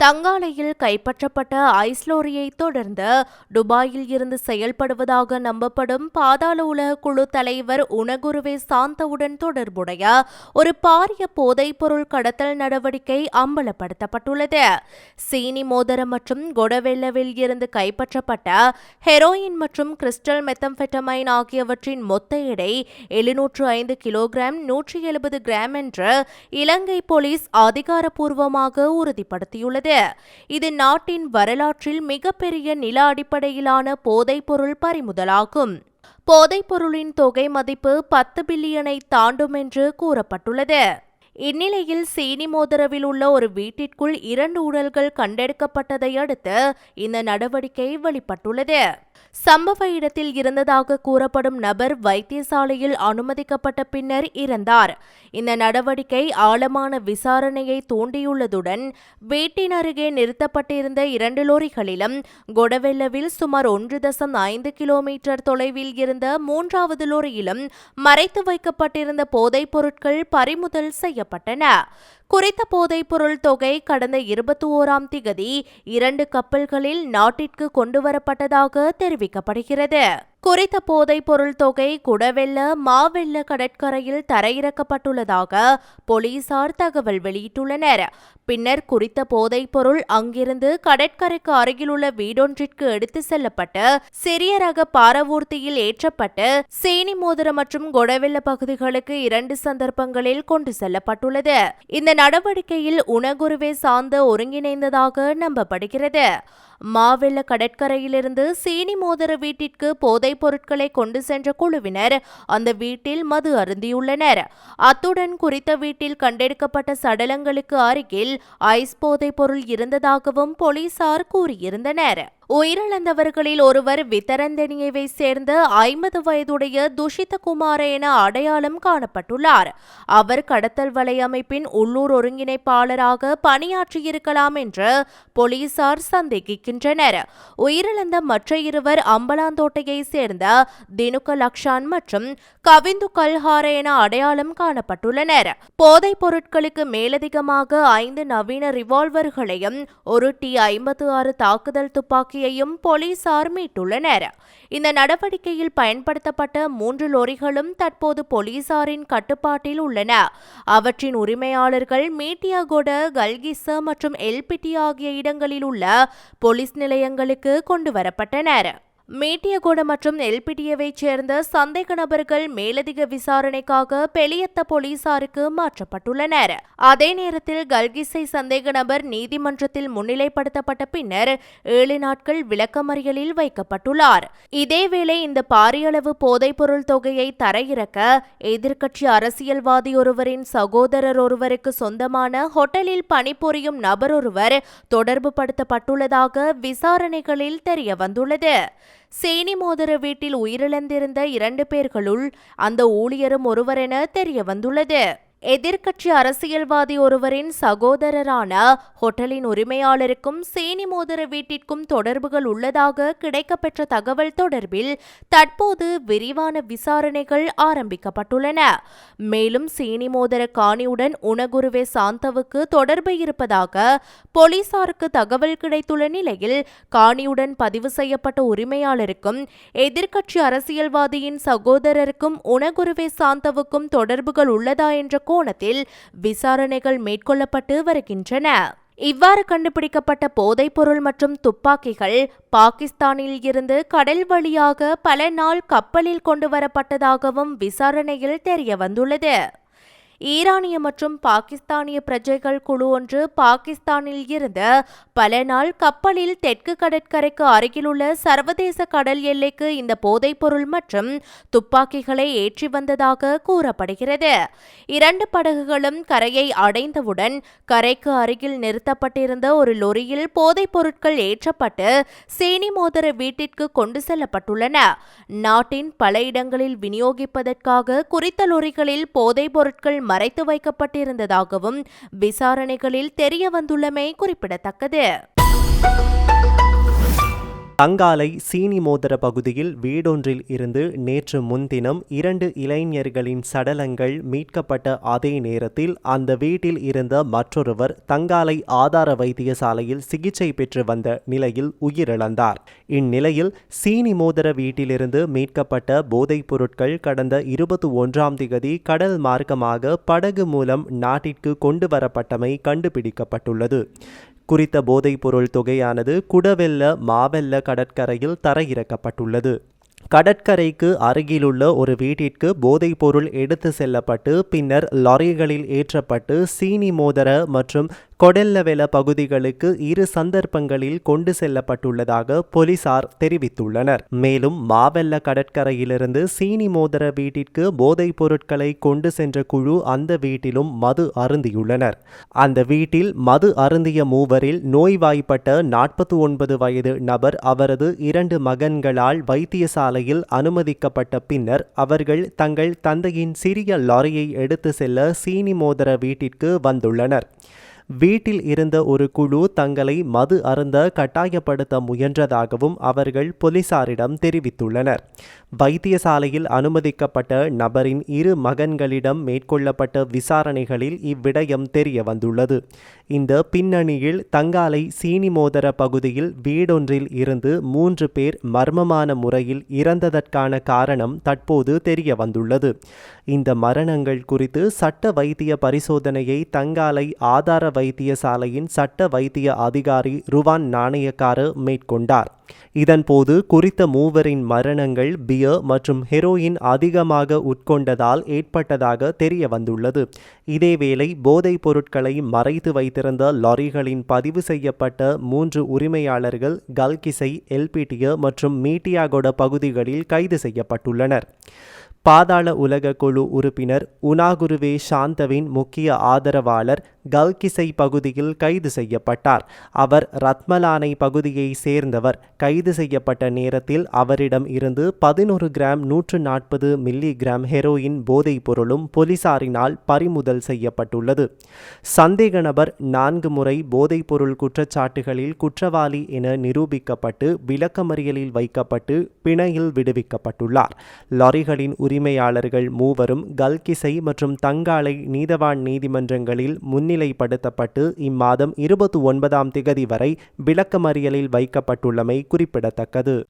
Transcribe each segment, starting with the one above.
தங்காலையில் கைப்பற்றப்பட்ட ஐஸ்லோரியை தொடர்ந்து துபாயில் இருந்து செயல்படுவதாக நம்பப்படும் பாதாள உலக குழு தலைவர் உணகுருவே சாந்தவுடன் தொடர்புடைய ஒரு பாரிய போதைப்பொருள் கடத்தல் நடவடிக்கை அம்பலப்படுத்தப்பட்டுள்ளது. சீனி மோதிரம் மற்றும் கொடவெல்லவில் இருந்து கைப்பற்றப்பட்ட ஹெரோயின் மற்றும் கிறிஸ்டல் மெத்தம்பெட்டமைன் ஆகியவற்றின் மொத்த எடை எழுநூற்று ஐந்து கிலோகிராம் நூற்றி எழுபது கிராம் என்று இலங்கை போலீஸ் அதிகாரப்பூர்வமாக உறுதிப்படுத்தியுள்ளது. இது நாட்டின் வரலாற்றில் மிகப்பெரிய நில அடிப்படையிலான போதைப்பொருள் பறிமுதலாகும். போதைப்பொருளின் தொகை மதிப்பு பத்து பில்லியனை தாண்டும் என்று கூறப்பட்டுள்ளது. இந்நிலையில் சீனி மோதரவில் உள்ள ஒரு வீட்டிற்குள் இரண்டு உடல்கள் கண்டெடுக்கப்பட்டதை அடுத்து இந்த நடவடிக்கை வெளிப்பட்டுள்ளது. சம்பவ இடத்தில் இருந்ததாக கூறப்படும் நபர் வைத்தியசாலையில் அனுமதிக்கப்பட்ட பின்னர் இறந்தார். இந்த நடவடிக்கை ஆழமான விசாரணையை தூண்டியுள்ளதுடன் வீட்டின் அருகே நிறுத்தப்பட்டிருந்த இரண்டு லோரிகளிலும் கொடவெல்லவில் சுமார் ஒன்று தசம் ஐந்து கிலோமீட்டர் தொலைவில் இருந்த மூன்றாவது லோரியிலும் மறைத்து வைக்கப்பட்டிருந்த போதைப் பொருட்கள் பறிமுதல் செய்யப்பட்டன குறித்த போதைப்பொருள் தொகை கடந்த இருபத்தி ஓராம் திகதி இரண்டு கப்பல்களில் நாட்டிற்கு கொண்டுவரப்பட்டதாக தெரிவிக்கப்படுகிறது. குறித்த போதைப் பொருள் தொகை குடவெல்ல மாவெல்ல கடற்கரையில் தரையிறக்கப்பட்டுள்ளதாக போலீசார் தகவல் வெளியிட்டுள்ளனர். பின்னர் குறித்த போதைப் பொருள் அங்கிருந்து கடற்கரைக்கு அருகிலுள்ள வீடொன்றிற்கு எடுத்து செல்லப்பட்டு சிறிய ரக பாரவூர்த்தியில் ஏற்றப்பட்டு சேனி மோதிரம் மற்றும் கொடவெல்ல பகுதிகளுக்கு இரண்டு சந்தர்ப்பங்களில் கொண்டு செல்லப்பட்டுள்ளது. இந்த நடவடிக்கையில் உணகுருவை சார்ந்த ஒருங்கிணைந்ததாக நம்பப்படுகிறது. மாவெள்ள கடற்கரையிலிருந்து சீனி மோதிர வீட்டிற்கு போதைப் பொருட்களை கொண்டு சென்ற குழுவினர் அந்த வீட்டில் மது அருந்தியுள்ளனர். அத்துடன் குறித்த வீட்டில் கண்டெடுக்கப்பட்ட சடலங்களுக்கு அருகில் ஐஸ் போதைப் பொருள் இருந்ததாகவும் போலீசார் கூறியிருந்தனர். உயிரிழந்தவர்களில் ஒருவர் வித்தரந்தனியவை சேர்ந்த ஐம்பது வயதுடைய துஷித குமார என அடையாளம் காணப்பட்டுள்ளார். அவர் கடத்தல் வலையமைப்பின் உள்ளூர் ஒருங்கிணைப்பாளராக பணியாற்றியிருக்கலாம் என்று போலீசார் சந்தேகிக்கின்றனர் உயிரிழந்த மற்ற இருவர் அம்பலாந்தோட்டையை சேர்ந்த தினுக லக்ஷான் மற்றும் கவிந்து கல்ஹார என அடையாளம் காணப்பட்டுள்ளனர். போதைப் பொருட்களுக்கு மேலதிகமாக ஐந்து நவீன ரிவால்வர்களையும் ஒரு டி ஐம்பத்து ஆறு தாக்குதல் துப்பாக்கியையும் போலீசார் மீட்டுள்ளனர். இந்த நடவடிக்கையில் பயன்படுத்தப்பட்ட மூன்று லொரிகளும் தற்போது போலீசாரின் கட்டுப்பாட்டில் உள்ளன. அவற்றின் உரிமையாளர்கள் மீட்டியாகொட கல்கிச மற்றும் எல்பிட்டி ஆகிய இடங்களில் உள்ள போலீஸ் நிலையங்களுக்கு கொண்டு வரப்பட்டனர் மேட்டியகோடு மற்றும் எல்பிடியவைச் சேர்ந்த சந்தேக நபர்கள் மேலதிக விசாரணைக்காக பெலியத்த போலீசாருக்கு மாற்றப்பட்டுள்ளனர். அதே நேரத்தில் கல்கிசை சந்தேக நபர் நீதிமன்றத்தில் முன்னிலைப்படுத்தப்பட்ட பின்னர் ஏழு நாட்கள் விளக்கமறியலில் வைக்கப்பட்டுள்ளார். இதேவேளை இந்த பாரியளவு போதைப்பொருள் தொகையை தரையிறக்க எதிர்க்கட்சி அரசியல்வாதி ஒருவரின் சகோதரர் ஒருவருக்கு சொந்தமான ஹோட்டலில் பணிபுரியும் நபர் ஒருவர் தொடர்பு படுத்தப்பட்டுள்ளதாக விசாரணைகளில் தெரிய வந்துள்ளது சேனி மோதிர வீட்டில் உயிரிழந்திருந்த இரண்டு பேர்களுள் அந்த ஊழியரும் ஒருவரென தெரிய வந்துள்ளது எதிர்க்கட்சி அரசியல்வாதி ஒருவரின் சகோதரரான ஹோட்டலின் உரிமையாளருக்கும் சேனி மோதிர வீட்டிற்கும் தொடர்புகள் உள்ளதாக கிடைக்கப்பெற்ற தகவல் தொடர்பில் தற்போது விரிவான விசாரணைகள் ஆரம்பிக்கப்பட்டுள்ளன. மேலும் சேனி மோதிர காணியுடன் உணகுருவே சாந்தவுக்கு தொடர்பு இருப்பதாக போலீசாருக்கு தகவல் கிடைத்துள்ள நிலையில் காணியுடன் பதிவு செய்யப்பட்ட உரிமையாளருக்கும் எதிர்க்கட்சி அரசியல்வாதியின் சகோதரருக்கும் உணகுருவே சாந்தவுக்கும் தொடர்புகள் உள்ளதா என்ற கோணத்தில் விசாரணைகள் மேற்கொள்ளப்பட்டு வருகின்றன. இவ்வாறு கண்டுபிடிக்கப்பட்ட போதைப்பொருள் மற்றும் துப்பாக்கிகள் பாகிஸ்தானில் இருந்து கடல் வழியாக பல நாள் கப்பலில் கொண்டு வரப்பட்டதாகவும் விசாரணையில் தெரிய வந்துள்ளது ஈரானிய மற்றும் பாகிஸ்தானிய பிரஜைகள் குழு ஒன்று பாகிஸ்தானில் இருந்த பல நாள் கப்பலில் தெற்கு கடற்கரைக்கு அருகிலுள்ள சர்வதேச கடல் எல்லைக்கு இந்த போதைப்பொருள் மற்றும் துப்பாக்கிகளை ஏற்றி வந்ததாக கூறப்படுகிறது. இரண்டு படகுகளும் கரையை அடைந்தவுடன் கரைக்கு அருகில் நிறுத்தப்பட்டிருந்த ஒரு லொரியில் போதைப் பொருட்கள் ஏற்றப்பட்டு சீனி மோதிர வீட்டிற்கு கொண்டு செல்லப்பட்டுள்ளன. நாட்டின் பல இடங்களில் விநியோகிப்பதற்காக குறித்த லொரிகளில் போதைப் பொருட்கள் மறைத்து வைக்கப்பட்டிருந்ததாகவும் விசாரணைகளில் தெரிய வந்துள்ளமை குறிப்பிடத்தக்கது. தங்காலை சீனிமோதர பகுதியில் வீடொன்றில் இருந்து நேற்று முன்தினம் இரண்டு இளைஞர்களின் சடலங்கள் மீட்கப்பட்ட அதே நேரத்தில் அந்த வீட்டில் இருந்த மற்றொருவர் தங்காலை ஆதார வைத்தியசாலையில் சிகிச்சை பெற்று வந்த நிலையில் உயிரிழந்தார். இந்நிலையில் சீனிமோதர வீட்டிலிருந்து மீட்கப்பட்ட போதைப் பொருட்கள் கடந்த இருபத்தி ஒன்றாம் திகதி கடல் மார்க்கமாக படகு மூலம் நாட்டிற்கு கொண்டு வரப்பட்டமை கண்டுபிடிக்கப்பட்டுள்ளது. குறித்த போதைப்பொருள் தொகையானது குடவெல்ல மாவெல்ல கடற்கரையில் தரையிறக்கப்பட்டுள்ளது. கடற்கரைக்கு அருகிலுள்ள ஒரு வீட்டிற்கு போதைப்பொருள் எடுத்து செல்லப்பட்டு பின்னர் லாரிகளில் ஏற்றப்பட்டு சீனி மோதர மற்றும் கொடெல்லவெல பகுதிகளுக்கு இரு சந்தர்ப்பங்களில் கொண்டு செல்லப்பட்டுள்ளதாக போலீசார் தெரிவித்துள்ளனர். மேலும் மாவெல்ல கடற்கரையிலிருந்து சீனி மோதர வீட்டிற்கு போதைப் பொருட்களை கொண்டு சென்ற குழு அந்த வீட்டிலும் மது அருந்தியுள்ளனர். அந்த வீட்டில் மது அருந்திய மூவரில் நோய்வாய்ப்பட்ட நாற்பத்தி ஒன்பது வயது நபர் அவரது இரண்டு மகன்களால் வைத்தியசாலையில் அனுமதிக்கப்பட்ட பின்னர் அவர்கள் தங்கள் தந்தையின் சிறிய லாரியை எடுத்து செல்ல சீனி மோதர வீட்டிற்கு வந்துள்ளனர். வீட்டில் இருந்த ஒரு குழு தங்களை மது அருந்த கட்டாயப்படுத்த முயன்றதாகவும் அவர்கள் போலீசாரிடம் தெரிவித்துள்ளனர். வைத்தியசாலையில் அனுமதிக்கப்பட்ட நபரின் இரு மகன்களிடம் மேற்கொள்ளப்பட்ட விசாரணைகளில் இவ்விடயம் தெரிய வந்துள்ளது இந்த பின்னணியில் தங்காலை சீனி மோதர பகுதியில் வீடொன்றில் இருந்து மூன்று பேர் மர்மமான முறையில் இறந்ததற்கான காரணம் தற்போது தெரிய வந்துள்ளது இந்த மரணங்கள் குறித்து சட்ட வைத்திய பரிசோதனையை தங்காலை ஆதார வைத்தியசாலையின் சட்ட வைத்திய அதிகாரி ருவான் நாணயக்கார மேற்கொண்டார். இதன்போது குறித்த மூவரின் மரணங்கள் பியர் மற்றும் ஹெரோயின் அதிகமாக உட்கொண்டதால் ஏற்பட்டதாக தெரிய வந்துள்ளது இதேவேளை போதைப் பொருட்களை மறைத்து வைத்திருந்த லாரிகளின் பதிவு செய்யப்பட்ட மூன்று உரிமையாளர்கள் கல்கிசை எல்பிடிய மற்றும் மீட்டியாகொட பகுதிகளில் கைது செய்யப்பட்டுள்ளனர். பாதாள உலக குழு உறுப்பினர் உனாகுருவே சாந்தவின் முக்கிய ஆதரவாளர் கல்கிசை பகுதியில் கைது செய்யப்பட்டார். அவர் ரத்மலானை பகுதியை சேர்ந்தவர். கைது செய்யப்பட்ட நேரத்தில் அவரிடம் இருந்து பதினொரு கிராம் நூற்று நாற்பது மில்லி கிராம் ஹெரோயின் போதைப் பொருளும் போலீசாரினால் பறிமுதல் செய்யப்பட்டுள்ளது. சந்தேக நபர் நான்கு முறை போதைப் பொருள் குற்றச்சாட்டுகளில் குற்றவாளி என நிரூபிக்கப்பட்டு விளக்கமறியலில் வைக்கப்பட்டு பிணையில் விடுவிக்கப்பட்டுள்ளார். லாரிகளின் உரிமையாளர்கள் மூவரும் கல்கிசை மற்றும் தங்காலை நீதவான் நீதிமன்றங்களில் முன்னிலைப்படுத்தப்பட்டு இம்மாதம் இருபத்தி ஒன்பதாம் திகதி வரை விளக்கமறியலில் வைக்கப்பட்டுள்ளமை குறிப்பிடத்தக்கது.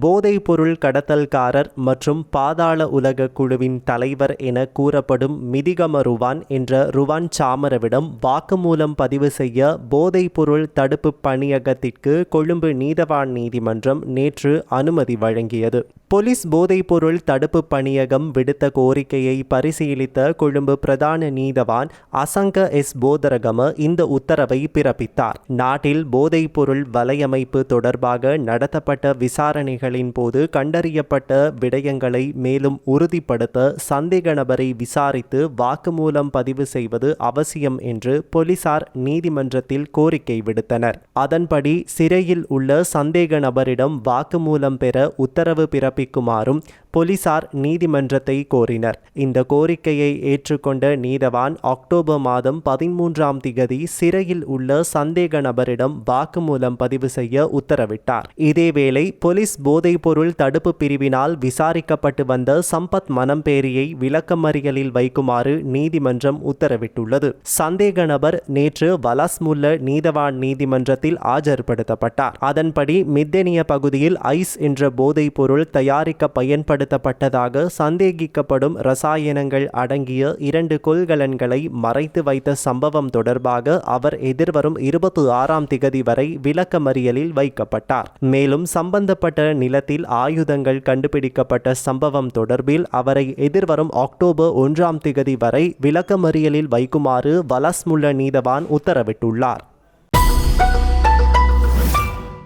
போதைப்பொருள் கடத்தல்காரர் மற்றும் பாதாள உலக குழுவின் தலைவர் என கூறப்படும் மிதிகம ருவான் என்ற ருவான் சாமரவிடம் வாக்குமூலம் பதிவு செய்ய போதைப்பொருள் தடுப்பு பணியகத்திற்கு கொழும்பு நீதவான் நீதிமன்றம் நேற்று அனுமதி வழங்கியது. போலீஸ் போதைப்பொருள் தடுப்பு பணியகம் விடுத்த கோரிக்கையை பரிசீலித்த கொழும்பு பிரதான நீதவான் அசங்க எஸ். போதரகம இந்த உத்தரவை பிறப்பித்தார். நாட்டில் போதைப்பொருள் வலையமைப்பு தொடர்பாக நடத்தப்பட்ட விசாரணைகளின் போது கண்டறியப்பட்ட விடயங்களை மேலும் உறுதிப்படுத்த சந்தேக நபரை விசாரித்து வாக்குமூலம் பதிவு செய்வது அவசியம் என்று போலீசார் நீதிமன்றத்தில் கோரிக்கை விடுத்தனர். அதன்படி சிறையில் உள்ள சந்தேக நபரிடம் வாக்குமூலம் பெற உத்தரவு பிறப்பி சமர்ப்பிக்குமாறும் போலீசார் நீதிமன்றத்தை கோரினர். இந்த கோரிக்கையை ஏற்றுக்கொண்ட நீதவான் அக்டோபர் மாதம் பதிமூன்றாம் திகதி சிறையில் உள்ள சந்தேக நபரிடம் வாக்குமூலம் பதிவு செய்ய உத்தரவிட்டார். இதேவேளை போலீஸ் போதைப்பொருள் தடுப்பு பிரிவினால் விசாரிக்கப்பட்டு வந்த சம்பத் மனம்பேரியை விளக்கமறியலில் வைக்குமாறு நீதிமன்றம் உத்தரவிட்டுள்ளது. சந்தேக நபர் நேற்று வலஸ்முல்ல நீதவான் நீதிமன்றத்தில் ஆஜர்படுத்தப்பட்டார். அதன்படி மித்தெனிய பகுதியில் ஐஸ் என்ற போதைப்பொருள் பொருள் தயாரிக்க பயன்படுத்தப்பட்டதாக சந்தேகிக்கப்படும் ரசாயனங்கள் அடங்கிய இரண்டு கொள்கலன்களை மறைத்து வைத்த சம்பவம் தொடர்பாக அவர் எதிர்வரும் இருபத்தி ஆறாம் திகதி வரை விளக்கமறியலில் வைக்கப்பட்டார். மேலும் சம்பந்தப்பட்ட நிலத்தில் ஆயுதங்கள் கண்டுபிடிக்கப்பட்ட சம்பவம் தொடர்பில் அவரை எதிர்வரும் அக்டோபர் ஒன்றாம் திகதி வரை விளக்கமறியலில் வைக்குமாறு வலஸ்முள்ள நீதவான் உத்தரவிட்டுள்ளார்.